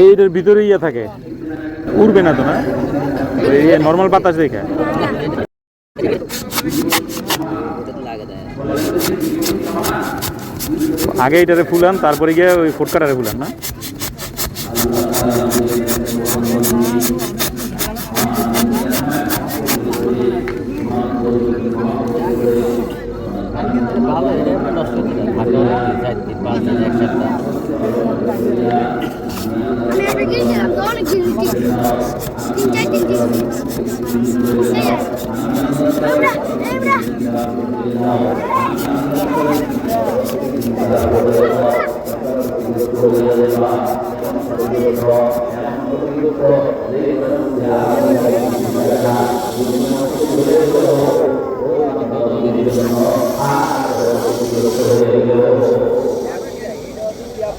এইটার ভিতরে ইয়ে থাকে। উড়বে না তো, না? নর্মাল বাতাস দেখে। আগে এটারে ফুলান, তারপরে গিয়ে ওই ফুটকাটারে ফুলান, না? ভালো, এটা নষ্ট দিন এক সপ্তাহ sonra girdik. Dincer de girdik. Neler? Emrah! Emrah!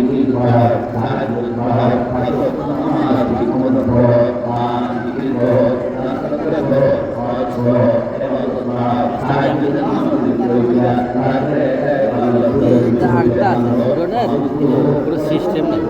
গিয়েছিলাম তো অনেক দিন তিন তিন চার দিন দিন এবরা এবরা হ্যাঁ আটটা আছে ওটার পুরো সিস্টেম নেই।